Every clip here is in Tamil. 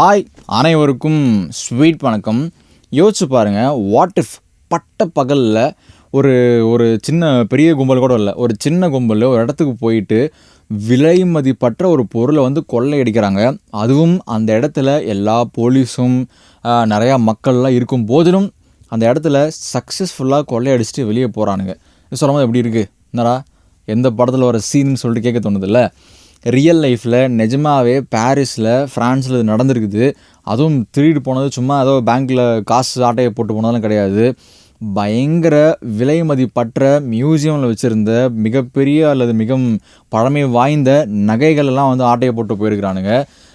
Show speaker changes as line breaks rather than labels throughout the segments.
ஹாய் அனைவருக்கும் ஸ்வீட் வணக்கம். யோசிச்சு பாருங்கள் வாட் இஃப் பட்ட பகலில் ஒரு ஒரு சின்ன பெரிய கும்பல் கூட இல்லை ஒரு சின்ன கும்பல் ஒரு இடத்துக்கு போயிட்டு விலை மதிப்பற்ற ஒரு பொருளை வந்து கொள்ளையடிக்கிறாங்க. அதுவும் அந்த இடத்துல எல்லா போலீஸும் நிறையா மக்கள்லாம் இருக்கும் போதிலும் அந்த இடத்துல சக்ஸஸ்ஃபுல்லாக கொள்ளையடிச்சிட்டு வெளியே போகிறானுங்க சொல்லும்போது எப்படி இருக்குது என்னடா எந்த படத்தில் வர சீன்னு சொல்லிட்டு கேட்க தோணுதில்ல? ரியல் லைஃப்பில் நிஜமாவே பாரிஸில் ஃப்ரான்ஸில் இது நடந்திருக்குது. அதுவும் திருடிட்டு போனது சும்மா ஏதோ பேங்க்கில் காசு ஆட்டையை போட்டு போனதெல்லாம் கிடையாது. பயங்கர விலை மதிப்பற்ற மியூசியமில் வச்சுருந்த மிகப்பெரிய அல்லது மிக பழமை வாய்ந்த நகைகளெல்லாம் வந்து ஆட்டையை போட்டு போயிருக்கிறானுங்க.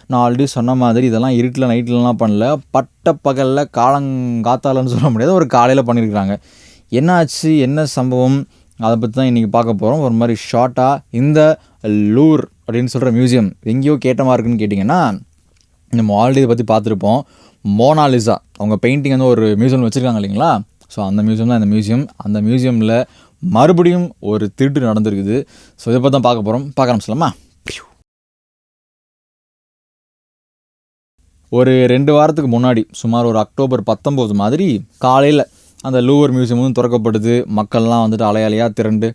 நான் ஆல்ரெடி சொன்ன மாதிரி இதெல்லாம் இருட்டில் நைட்லலாம் பண்ணல. பட்ட பகலில் காலங்காத்தாலன்னு சொல்ல முடியாது. ஒரு காலையில் பண்ணியிருக்கிறாங்க என்னாச்சு? என்ன சம்பவம்? அதை பற்றி தான் இன்றைக்கி பார்க்க போகிறோம் ஒரு மாதிரி ஷார்ட்டாக இந்த லூர் அப்படின்னு சொல்கிற மியூசியம் எங்கேயோ கேட்டமாக இருக்குன்னு கேட்டிங்கன்னா நம்ம ஆல்ரெடி இதை பற்றி பார்த்துருப்போம். மோனாலிசா அவங்க பெயிண்டிங் வந்து ஒரு மியூசியம் வச்சுருக்காங்க இல்லைங்களா? ஸோ அந்த மியூசியம் தான் இந்த மியூசியம் அந்த மியூசியமில் மறுபடியும் ஒரு திருட்டு நடந்திருக்குது. ஸோ இதை பற்றி தான் பார்க்க போகிறோம் பார்க்க ஆரம்பிச்சலாமா ஒரு ரெண்டு வாரத்துக்கு முன்னாடி சுமார் ஒரு அக்டோபர் பத்தொம்போது மாதிரி காலையில் அந்த லூவர் மியூசியம் வந்து திறக்கப்படுது. மக்கள்லாம் வந்துட்டு அலையாலையாக திரண்டு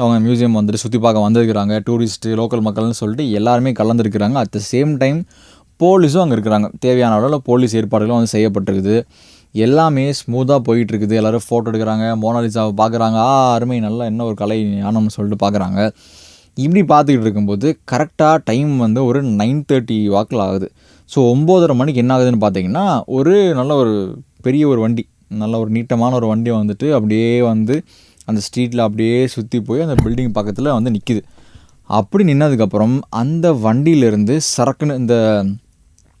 அவங்க மியூசியம் வந்துட்டு சுற்றி பார்க்க வந்திருக்கிறாங்க டூரிஸ்ட்டு லோக்கல் மக்கள்னு சொல்லிட்டு எல்லாருமே கலந்துருக்கிறாங்க. அட் த சேம் டைம் போலீஸும் அங்கே இருக்கிறாங்க. தேவையான அளவில் போலீஸ் ஏற்பாடுகளும் வந்து செய்யப்பட்டிருக்குது. எல்லாமே ஸ்மூத்தாக போயிட்டுருக்குது. எல்லோரும் ஃபோட்டோ எடுக்கிறாங்க மோனாலிசாவை பார்க்குறாங்க. ஆ அருமை நல்லா என்ன ஒரு கலை ஞானம்னு சொல்லிட்டு பார்க்குறாங்க. இப்படி பார்த்துக்கிட்டு இருக்கும்போது கரெக்டாக டைம் வந்து ஒரு நைன் தேர்ட்டி வாக்கில் ஆகுது. ஸோ ஒம்போதரை மணிக்கு என்ன ஆகுதுன்னு பார்த்தீங்கன்னா ஒரு நல்ல ஒரு பெரிய ஒரு வண்டி நல்ல ஒரு நீட்டமான ஒரு வண்டி வந்துட்டு அப்படியே வந்து அந்த ஸ்ட்ரீட்டில் அப்படியே சுற்றி போய் அந்த பில்டிங் பக்கத்தில் வந்து நிற்கிது அப்படி நின்னதுக்கப்புறம் அந்த வண்டியிலேருந்து சரக்குன்னு இந்த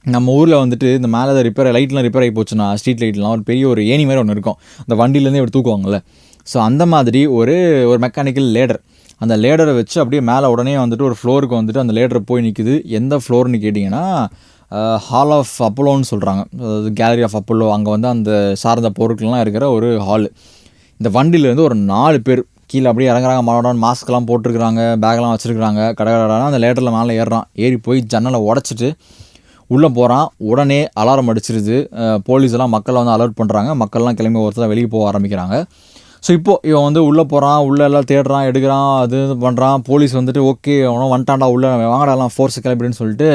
நம்ம ஊரில் வந்துட்டு இந்த மேலே ரிப்பேர் லைட்லாம் ரிப்பேர் ஆகி போச்சுன்னா ஸ்ட்ரீட் லைட்லாம் ஒரு பெரிய ஒரு ஏணி மாதிரி ஒன்று இருக்கும். அந்த வண்டியிலேருந்து இப்படி தூக்குவாங்கல்ல. ஸோ அந்த மாதிரி ஒரு ஒரு மெக்கானிக்கல் லேடர் அந்த லேடரை வச்சு அப்படியே மேலே உடனே வந்துட்டு ஒரு ஃப்ளோருக்கு வந்துட்டு அந்த லேடர் போய் நிற்கிது எந்த ஃப்ளோர்னு கேட்டிங்கன்னா ஹால் ஆஃப் அப்போலோன்னு சொல்கிறாங்க அதாவது கேலரி ஆஃப் அப்போலோ அங்கே வந்து அந்த சார்ந்த பொருட்கள்லாம் இருக்கிற ஒரு ஹால் இந்த வண்டியிலேருந்து ஒரு நாலு பேர் கீழே அப்படியே இறங்குறாங்க. மாடோடான் மாஸ்க்லாம் போட்டிருக்கிறாங்க பேக்லாம் வச்சுருக்கிறாங்க. கடகடான அந்த லேட்டரில் மேலே ஏறுறான். ஏறி போய் ஜன்னலை உடச்சிட்டு உள்ளே போகிறான் உடனே அலாரம் அடிச்சிருது. போலீஸ் எல்லாம் மக்களை வந்து அலர்ட் பண்ணுறாங்க மக்கள்லாம் கிளம்பி ஒருத்தர் வெளியே போக ஆரம்பிக்கிறாங்க. ஸோ இப்போது இவன் வந்து உள்ளே போகிறான் உள்ளே எல்லாம் தேடுறான் எடுக்கிறான் அது இது பண்ணுறான் போலீஸ் வந்துட்டு ஓகே அவனும் வந்துட்டான்டா உள்ளே வாங்கடலாம் ஃபோர்ஸ் கிளம்பிடுன்னு சொல்லிட்டு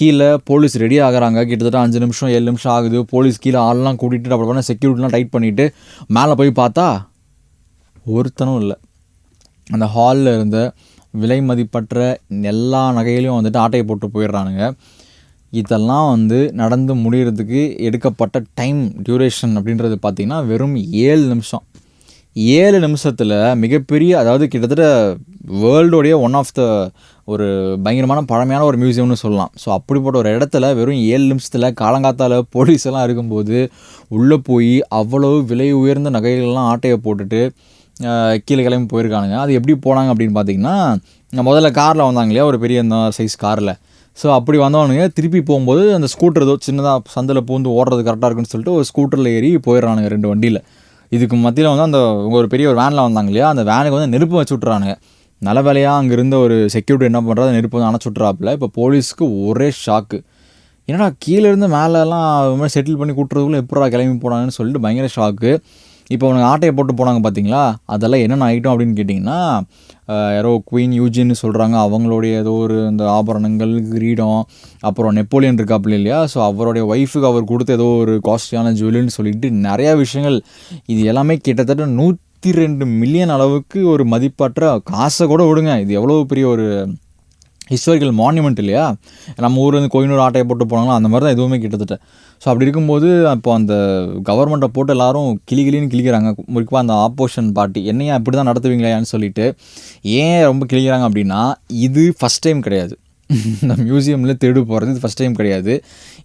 கீழே போலீஸ் ரெடி ஆகுறாங்க. கிட்டத்தட்ட அஞ்சு நிமிஷம் ஏழு நிமிஷம் ஆகுது. போலீஸ் கீழே ஆள்லாம் கூட்டிகிட்டு அப்புறம் பண்ண செக்யூரிட்டிலாம் டைட் பண்ணிவிட்டு மேலே போய் பார்த்தா ஒருத்தனும் இல்லை. அந்த ஹாலில் இருந்த விலை மதிப்பற்ற எல்லா நகையிலையும் வந்துட்டு ஆட்டையை போட்டு போயிடுறானுங்க. இதெல்லாம் வந்து நடந்து முடிகிறதுக்கு எடுக்கப்பட்ட டைம் டியூரேஷன் அப்படின்றது பார்த்திங்கன்னா வெறும் ஏழு நிமிஷம். ஏழு நிமிஷத்தில் மிகப்பெரிய அதாவது கிட்டத்தட்ட வேர்ல்டோடைய ஒன் ஆஃப் த ஒரு பயங்கரமான பழமையான ஒரு மியூசியம்னு சொல்லலாம். ஸோ அப்படிப்பட்ட ஒரு இடத்துல வெறும் ஏழு நிமிஷத்தில் காலங்காத்தால் போலீஸ் எல்லாம் இருக்கும்போது உள்ளே போய் அவ்வளவு விலை உயர்ந்த நகைகள்லாம் ஆட்டையை போட்டுட்டு கீழே கிளம்பி போயிருக்கானுங்க. அது எப்படி போனாங்க அப்படின்னு பார்த்தீங்கன்னா முதல்ல காரில் வந்தாங்க இல்லையா? ஒரு பெரிய இந்த சைஸ் காரில் ஸோ அப்படி வந்தவனுங்க திருப்பி போகும்போது அந்த ஸ்கூட்டர் ஏதோ சின்னதாக சந்தில் பூந்து ஓடுறது கரெக்டாக இருக்குன்னு சொல்லிட்டு ஒரு ஸ்கூட்டரில் ஏறி போயிடுறானுங்க ரெண்டு வண்டியில். இதுக்கு மத்தியில் வந்து அந்த ஒரு பெரிய ஒரு வேனில் வந்தாங்க இல்லையா? அந்த வேனுக்கு வந்து நெருப்பு வச்சு விட்றானுங்க நல்ல வேலையாக அங்கே இருந்த ஒரு செக்யூரிட்டி என்ன பண்ணுறது நெருப்பு வந்து அணைச்சுட்றாப்புல இப்போ போலீஸ்க்கு ஒரே ஷாக்கு என்னடா கீழே இருந்து மேலெல்லாம் அது மாதிரி செட்டில் பண்ணி கூட்டுறதுக்குள்ளே எப்படா கிளம்பி போனாங்கன்னு சொல்லிட்டு பயங்கர ஷாக்கு இப்போ உனக்கு ஆட்டையை போட்டு போனாங்க பார்த்தீங்களா? அதெல்லாம் என்னென்ன ஐட்டம் அப்படின்னு கேட்டிங்கன்னா யாரோ குயின் யூஜின்னு சொல்கிறாங்க அவங்களுடைய ஏதோ ஒரு இந்த ஆபரணங்கள் கிரீடம் அப்புறம் நெப்போலியன் இருக்காப்புல இல்லையா? ஸோ அவருடைய ஒய்ஃபுக்கு அவர் கொடுத்த ஏதோ ஒரு காஸ்ட்லியான ஜுவல்னு சொல்லிட்டு நிறையா விஷயங்கள். இது எல்லாமே கிட்டத்தட்ட நூற்றி ரெண்டு மில்லியன் அளவுக்கு ஒரு மதிப்பற்ற காசை கூட விடுங்க. இது எவ்வளோ பெரிய ஒரு ஹிஸ்டாரிக்கல் மான்யூமெண்ட் இல்லையா? நம்ம ஊர்லேருந்து கோயினூர் ஆட்டையை போட்டு போனாங்களோ? அந்த மாதிரி தான் எதுவுமே கிட்டத்தட்ட. ஸோ அப்படி இருக்கும்போது அப்போ அந்த கவர்மெண்ட்டை போட்டு எல்லாரும் கிளி கிளின்னு கிளிக்கிறாங்க முறிப்பாக அந்த ஆப்போசிஷன் பார்ட்டி என்னையா இப்படி தான் நடத்துவீங்களான்னு சொல்லிட்டு ஏன் ரொம்ப கிளிக்கிறாங்க அப்படின்னா இது ஃபஸ்ட் டைம் கிடையாது. இந்த மியூசியமில் தேடு போகிறது இது ஃபஸ்ட் டைம் கிடையாது.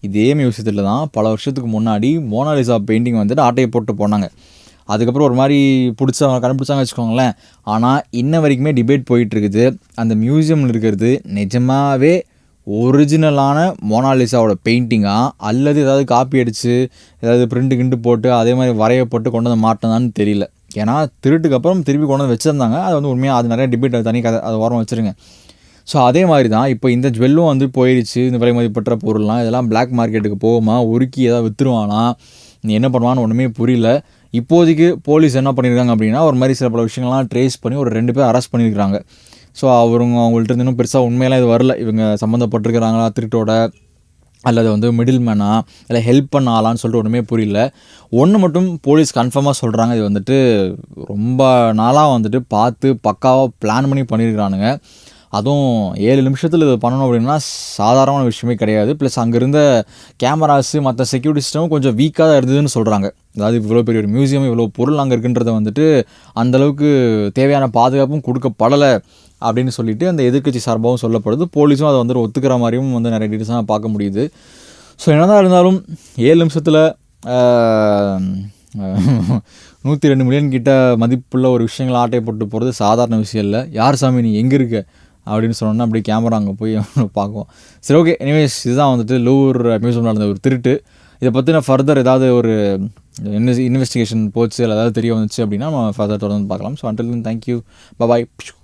இதே மியூசியத்தில் தான் பல வருஷத்துக்கு முன்னாடி மோனாலிசா பெயிண்டிங் வந்துட்டு ஆட்டையை போட்டு போனாங்க. அதுக்கப்புறம் ஒரு மாதிரி பிடிச்சவங்க கண்டுபிடிச்சாங்க வச்சுக்கோங்களேன். ஆனால் இன்ன வரைக்குமே டிபேட் போயிட்டுருக்குது. அந்த மியூசியமில் இருக்கிறது நிஜமாகவே ஒரிஜினலான மோனாலிசாவோட பெயிண்டிங்காக அல்லது ஏதாவது காப்பி அடித்து ஏதாவது பிரிண்ட் கிண்டு போட்டு அதே மாதிரி வரையப்பட்டு கொண்டு வந்து மாட்டினதான்னு தெரியல. ஏன்னா திருட்டுக்கு அப்புறம் திருப்பி கொண்டு வந்து வச்சுருந்தாங்க. அது வந்து உண்மையாக அது நிறைய டிபேட் தனி கதை அது ஓரம் வச்சுருங்க. ஸோ அதே மாதிரி தான் இப்போ இந்த ஜுவல்லும் வந்து போயிடுச்சு இந்த விலை மதிப்பற்ற பொருள்லாம் இதெல்லாம் பிளாக் மார்க்கெட்டுக்கு போகுமா? உருக்கி ஏதாவது விற்றுருவானா நீ என்ன பண்ணுவான்னு ஒன்றுமே புரியல. இப்போதைக்கு போலீஸ் என்ன பண்ணியிருக்காங்க அப்படின்னா ஒரு மாதிரி சில பல விஷயங்கள்லாம் ட்ரேஸ் பண்ணி ஒரு ரெண்டு பேர் அரெஸ்ட் பண்ணியிருக்காங்க ஸோ அவருங்க அவங்கள்ட்ட இருந்து இன்னும் பெருசாக உண்மையெல்லாம் இது வரல. இவங்க சம்மந்தப்பட்டிருக்கிறாங்களா திருட்டோட அல்லது வந்து மிடில் மேனா இல்லை ஹெல்ப் பண்ண ஆளான்னு சொல்லிட்டு ஒன்றுமே புரியல. ஒன்று மட்டும் போலீஸ் கன்ஃபார்மாக சொல்கிறாங்க இது வந்துட்டு ரொம்ப நாளாக வந்துட்டு பார்த்து பக்காவாக பிளான் பண்ணி பண்ணியிருக்கிறானுங்க அதுவும் ஏழு நிமிஷத்தில் இது பண்ணணும் அப்படின்னா சாதாரணமான விஷயமே கிடையாது. ப்ளஸ் அங்கே இருந்த கேமராஸு மற்ற செக்யூரிட்டி சிஸ்டமும் கொஞ்சம் வீக்காக தான் இருந்ததுன்னு சொல்கிறாங்க அதாவது இவ்வளோ பெரிய ஒரு மியூசியம் இவ்வளோ பொருள் அங்கே இருக்குன்றத வந்துட்டு அந்தளவுக்கு தேவையான பாதுகாப்பும் கொடுக்கப்படலை அப்படின்னு சொல்லிட்டு அந்த எதிர்க்கட்சி சார்பாகவும் சொல்லப்படுது. போலீஸும் அதை வந்துட்டு ஒத்துக்கிற மாதிரியும் வந்து நிறைய டீட்டெயில்ஸாக பார்க்க முடியுது. ஸோ என்னதான் இருந்தாலும் ஏழு நிமிஷத்தில் நூற்றி ரெண்டு மில்லியன் கிட்ட மதிப்புள்ள ஒரு விஷயங்கள் ஆட்டை போட்டு போகிறது சாதாரண விஷயம் இல்லை. யார் சாமி நீ எங்கே இருக்க? அப்படின்னு சொன்னோன்னா அப்படியே கேமரா அங்கே போய் பார்க்குவோம். சரி ஓகே எனிவேஸ் இதுதான் வந்துட்டு லூர் மியூசியமில் நடந்த ஒரு திருட்டு. இதை பற்றின ஃபர்தர் ஏதாவது ஒரு இன்வெஸ்டிகேஷன் போச்சு இல்லை ஏதாவது தெரிய வந்துச்சு அப்படின்னா நம்ம ஃபர்தர் தொடர்ந்து பார்க்கலாம். So until thank you bye bye